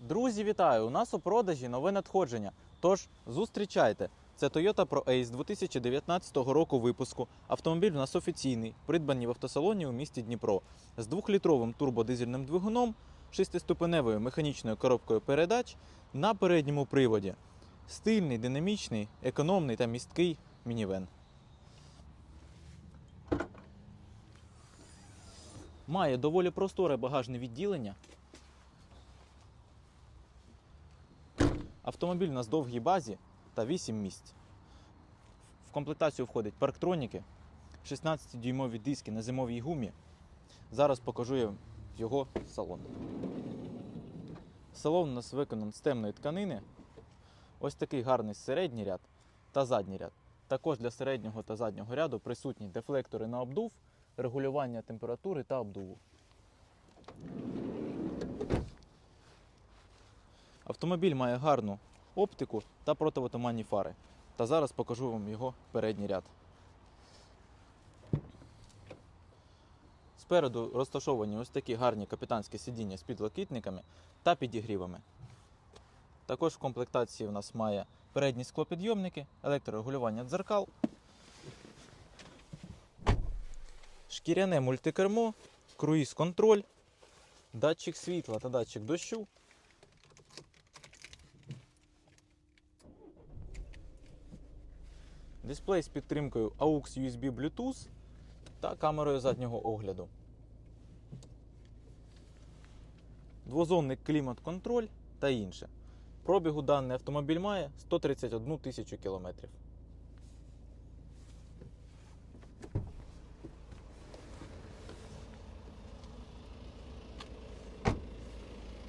Друзі, вітаю! У нас у продажі нове надходження. Тож зустрічайте. Це Toyota Pro Ace 2019 року випуску. Автомобіль у нас офіційний, придбаний в автосалоні у місті Дніпро з двохлітровим турбодизельним двигуном, шестиступеневою механічною коробкою передач на передньому приводі. Стильний, динамічний, економний та місткий мінівен. Має доволі просторе багажне відділення. Автомобіль у нас довгій базі та 8 місць. В комплектацію входять парктроніки, 16-дюймові диски на зимовій гумі. Зараз покажу я його салон. Салон у нас виконаний з темної тканини. Ось такий гарний середній ряд та задній ряд. Також для середнього та заднього ряду присутні дефлектори на обдув, регулювання температури та обдуву. Автомобіль має гарну оптику та противотуманні фари. Та зараз покажу вам його передній ряд. Спереду розташовані ось такі гарні капітанські сидіння з підлокітниками та підігрівами. Також в комплектації у нас має передні склопідйомники, електрорегулювання дзеркал, шкіряне мультикермо, круїз-контроль, датчик світла та датчик дощу, Дисплей з підтримкою AUX USB Bluetooth та камерою заднього огляду. Двозонний клімат-контроль та інше. Пробігу даний автомобіль має 131 тисячу кілометрів.